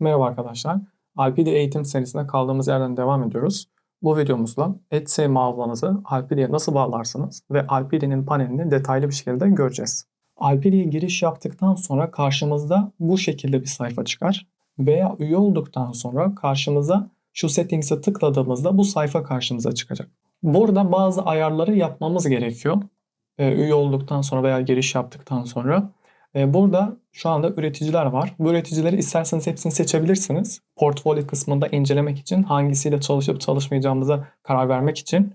Merhaba arkadaşlar. Alpidi eğitim serisine kaldığımız yerden devam ediyoruz. Bu videomuzda Etsy mağazanızı Alpidi'ye nasıl bağlarsınız ve Alpidi'nin panelini detaylı bir şekilde göreceğiz. Alpidi'ye giriş yaptıktan sonra karşımızda bu şekilde bir sayfa çıkar. Veya üye olduktan sonra karşımıza şu settings'e tıkladığımızda bu sayfa karşımıza çıkacak. Burada bazı ayarları yapmamız gerekiyor. Ee, üye olduktan sonra veya giriş yaptıktan sonra. Ee, burada şu anda üreticiler var. Bu üreticileri isterseniz hepsini seçebilirsiniz. Portfolyo kısmında incelemek için hangisiyle çalışıp çalışmayacağımıza karar vermek için.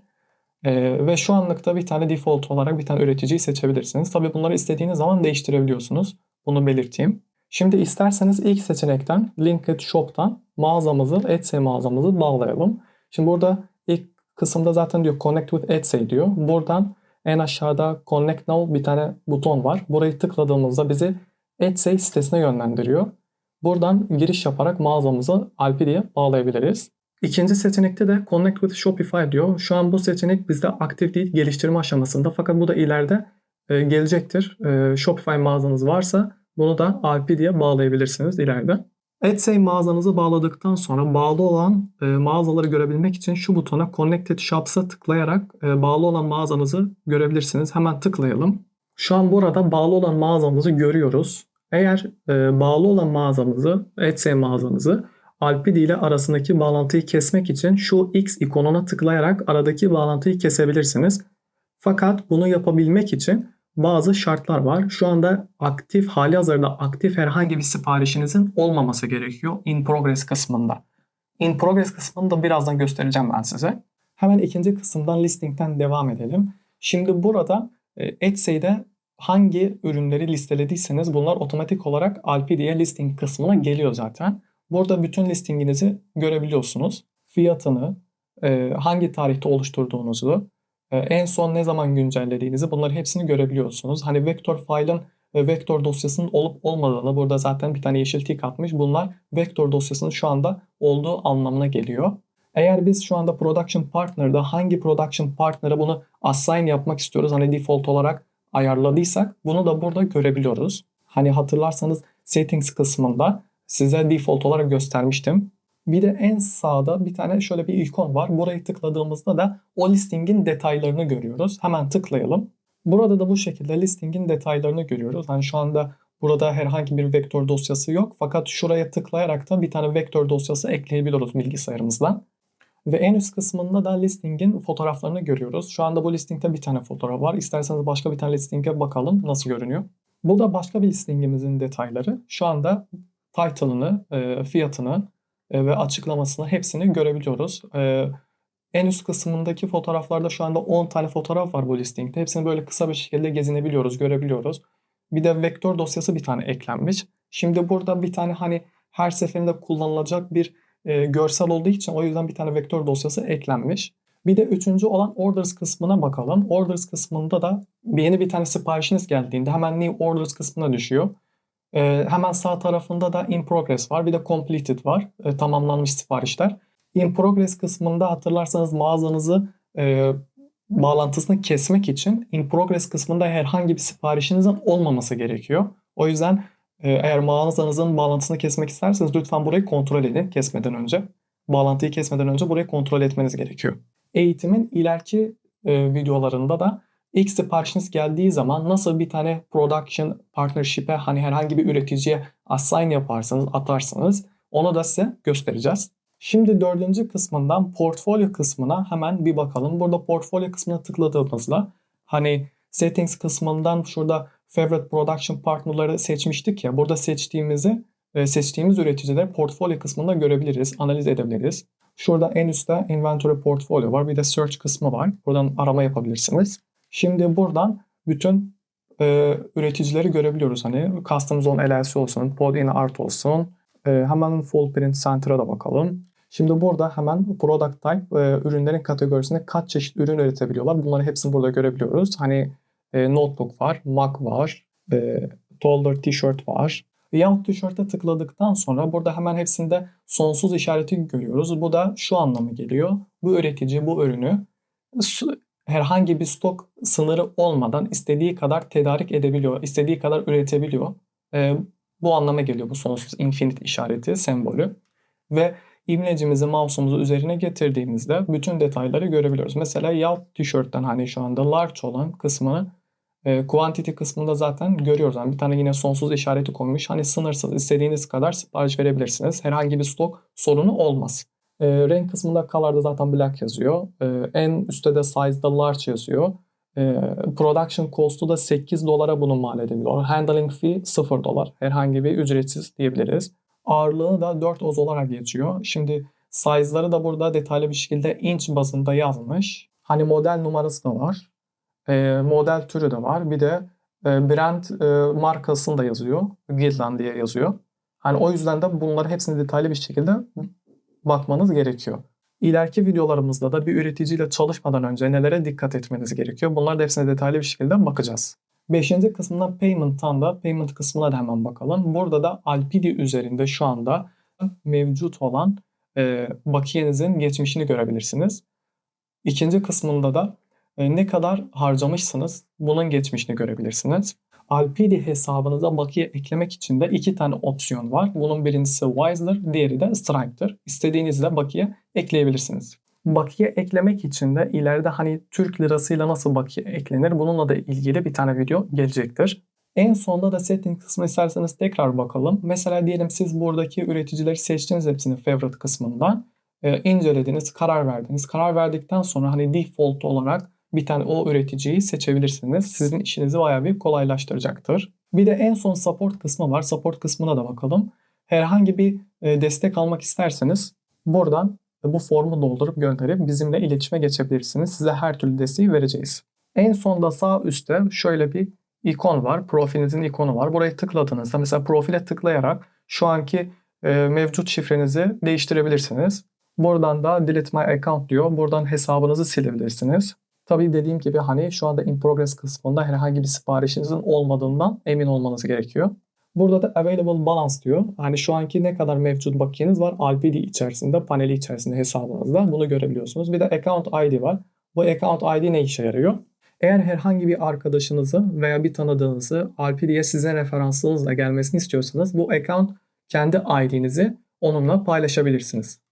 Ee, ve şu anlıkta bir tane default olarak bir tane üreticiyi seçebilirsiniz. Tabii bunları istediğiniz zaman değiştirebiliyorsunuz. Bunu belirteyim. Şimdi isterseniz ilk seçenekten Linked Shop'tan mağazamızı, Etsy mağazamızı bağlayalım. Şimdi burada ilk kısımda zaten diyor Connect with Etsy diyor. Buradan en aşağıda Connect Now bir tane buton var. Burayı tıkladığımızda bizi Etsy sitesine yönlendiriyor. Buradan giriş yaparak mağazamızı Alpidi'ye bağlayabiliriz. İkinci seçenekte de Connect with Shopify diyor. Şu an bu seçenek bizde aktif değil, geliştirme aşamasında. Fakat bu da ileride e, gelecektir. E, Shopify mağazanız varsa bunu da Alpidi'ye bağlayabilirsiniz ileride. Etsy mağazanızı bağladıktan sonra bağlı olan e, mağazaları görebilmek için şu butona Connected Shops'a tıklayarak e, bağlı olan mağazanızı görebilirsiniz. Hemen tıklayalım. Şu an burada bağlı olan mağazamızı görüyoruz. Eğer e, bağlı olan mağazamızı, Etsy mağazanızı Alpidi ile arasındaki bağlantıyı kesmek için şu X ikonuna tıklayarak aradaki bağlantıyı kesebilirsiniz. Fakat bunu yapabilmek için bazı şartlar var. Şu anda aktif, hali hazırda aktif herhangi bir siparişinizin olmaması gerekiyor in progress kısmında. In progress kısmını da birazdan göstereceğim ben size. Hemen ikinci kısımdan listingten devam edelim. Şimdi burada e, Etsy'de hangi ürünleri listelediyseniz bunlar otomatik olarak Alpidi'ye listing kısmına geliyor zaten. Burada bütün listinginizi görebiliyorsunuz. Fiyatını, e, hangi tarihte oluşturduğunuzu, en son ne zaman güncellediğinizi bunları hepsini görebiliyorsunuz. Hani vektör file'ın ve vektör dosyasının olup olmadığını burada zaten bir tane yeşil tik atmış. Bunlar vektör dosyasının şu anda olduğu anlamına geliyor. Eğer biz şu anda production partner'da hangi production partner'a bunu assign yapmak istiyoruz hani default olarak ayarladıysak bunu da burada görebiliyoruz. Hani hatırlarsanız settings kısmında size default olarak göstermiştim. Bir de en sağda bir tane şöyle bir ikon var. Burayı tıkladığımızda da o listingin detaylarını görüyoruz. Hemen tıklayalım. Burada da bu şekilde listingin detaylarını görüyoruz. Hani şu anda burada herhangi bir vektör dosyası yok. Fakat şuraya tıklayarak da bir tane vektör dosyası ekleyebiliyoruz bilgisayarımızdan. Ve en üst kısmında da listingin fotoğraflarını görüyoruz. Şu anda bu listingde bir tane fotoğraf var. İsterseniz başka bir tane listinge bakalım nasıl görünüyor. Bu da başka bir listingimizin detayları. Şu anda title'ını, e, fiyatını, ve açıklamasını hepsini görebiliyoruz. E, en üst kısmındaki fotoğraflarda şu anda 10 tane fotoğraf var bu listingde. Hepsini böyle kısa bir şekilde gezinebiliyoruz, görebiliyoruz. Bir de vektör dosyası bir tane eklenmiş. Şimdi burada bir tane hani her seferinde kullanılacak bir e, görsel olduğu için o yüzden bir tane vektör dosyası eklenmiş. Bir de üçüncü olan orders kısmına bakalım. Orders kısmında da yeni bir tane siparişiniz geldiğinde hemen new orders kısmına düşüyor. E, hemen sağ tarafında da in progress var. Bir de completed var. E, tamamlanmış siparişler. In progress kısmında hatırlarsanız mağazanızı e, bağlantısını kesmek için in progress kısmında herhangi bir siparişinizin olmaması gerekiyor. O yüzden e, eğer mağazanızın bağlantısını kesmek isterseniz lütfen burayı kontrol edin kesmeden önce. Bağlantıyı kesmeden önce burayı kontrol etmeniz gerekiyor. Eğitimin ileriki e, videolarında da İlk siparişiniz geldiği zaman nasıl bir tane production partnership'e hani herhangi bir üreticiye assign yaparsanız atarsanız onu da size göstereceğiz. Şimdi dördüncü kısmından portfolyo kısmına hemen bir bakalım. Burada portfolyo kısmına tıkladığımızda hani settings kısmından şurada favorite production partnerları seçmiştik ya. Burada seçtiğimizi e, seçtiğimiz üreticileri portfolyo kısmında görebiliriz, analiz edebiliriz. Şurada en üstte inventory portfolyo var. Bir de search kısmı var. Buradan arama yapabilirsiniz. Şimdi buradan bütün e, üreticileri görebiliyoruz. Hani Custom Zone LLC olsun, Podin Art olsun. E, hemen Full Print Center'a da bakalım. Şimdi burada hemen Product Type e, ürünlerin kategorisinde kaç çeşit ürün üretebiliyorlar. Bunları hepsini burada görebiliyoruz. Hani e, Notebook var, Mac var, e, Toddler T-shirt var. Young T-shirt'e tıkladıktan sonra burada hemen hepsinde sonsuz işareti görüyoruz. Bu da şu anlamı geliyor. Bu üretici bu ürünü herhangi bir stok sınırı olmadan istediği kadar tedarik edebiliyor, istediği kadar üretebiliyor. E, Bu anlama geliyor bu sonsuz infinite işareti, sembolü. Ve imlecimizi mouse'umuzu üzerine getirdiğimizde bütün detayları görebiliyoruz. Mesela yalt tişörtten hani şu anda large olan kısmını e, quantity kısmında zaten görüyoruz. Yani bir tane yine sonsuz işareti konmuş. Hani sınırsız istediğiniz kadar sipariş verebilirsiniz. Herhangi bir stok sorunu olmaz. E, renk kısmında color'da zaten black yazıyor. E, en üstte de size'da large yazıyor. E, production cost'u da 8 dolara bunu mal edebiliyor. Handling fee 0 dolar. Herhangi bir ücretsiz diyebiliriz. Ağırlığı da 4 oz olarak geçiyor. Şimdi size'ları da burada detaylı bir şekilde inç bazında yazmış. Hani model numarası da var. E, model türü de var. Bir de e, brand e, markasını da yazıyor. Gildan diye yazıyor. Hani o yüzden de bunları hepsini detaylı bir şekilde bakmanız gerekiyor. İleriki videolarımızda da bir üreticiyle çalışmadan önce nelere dikkat etmeniz gerekiyor? Bunlar da hepsine detaylı bir şekilde bakacağız. Beşinci kısmında Payment'tan da Payment kısmına da hemen bakalım. Burada da Alpidi üzerinde şu anda mevcut olan e, bakiyenizin geçmişini görebilirsiniz. İkinci kısmında da e, ne kadar harcamışsınız bunun geçmişini görebilirsiniz. Alpidi hesabınıza bakiye eklemek için de iki tane opsiyon var. Bunun birincisi Wise'dır, diğeri de Stripe'dır. İstediğinizde bakiye ekleyebilirsiniz. Bakiye eklemek için de ileride hani Türk lirasıyla nasıl bakiye eklenir bununla da ilgili bir tane video gelecektir. En sonda da setting kısmı isterseniz tekrar bakalım. Mesela diyelim siz buradaki üreticileri seçtiniz hepsini favorite kısmından. E, incelediniz, karar verdiniz. Karar verdikten sonra hani default olarak bir tane o üreticiyi seçebilirsiniz. Sizin işinizi bayağı bir kolaylaştıracaktır. Bir de en son support kısmı var. Support kısmına da bakalım. Herhangi bir e, destek almak isterseniz buradan bu formu doldurup gönderip bizimle iletişime geçebilirsiniz. Size her türlü desteği vereceğiz. En sonda sağ üstte şöyle bir ikon var. Profilinizin ikonu var. Buraya tıkladığınızda mesela profile tıklayarak şu anki e, mevcut şifrenizi değiştirebilirsiniz. Buradan da delete my account diyor. Buradan hesabınızı silebilirsiniz. Tabii dediğim gibi hani şu anda in progress kısmında herhangi bir siparişinizin olmadığından emin olmanız gerekiyor. Burada da available balance diyor. Hani şu anki ne kadar mevcut bakiyeniz var Alpidi içerisinde, paneli içerisinde hesabınızda bunu görebiliyorsunuz. Bir de account ID var. Bu account ID ne işe yarıyor? Eğer herhangi bir arkadaşınızı veya bir tanıdığınızı Alpidi'ye size referansınızla gelmesini istiyorsanız bu account kendi ID'nizi onunla paylaşabilirsiniz.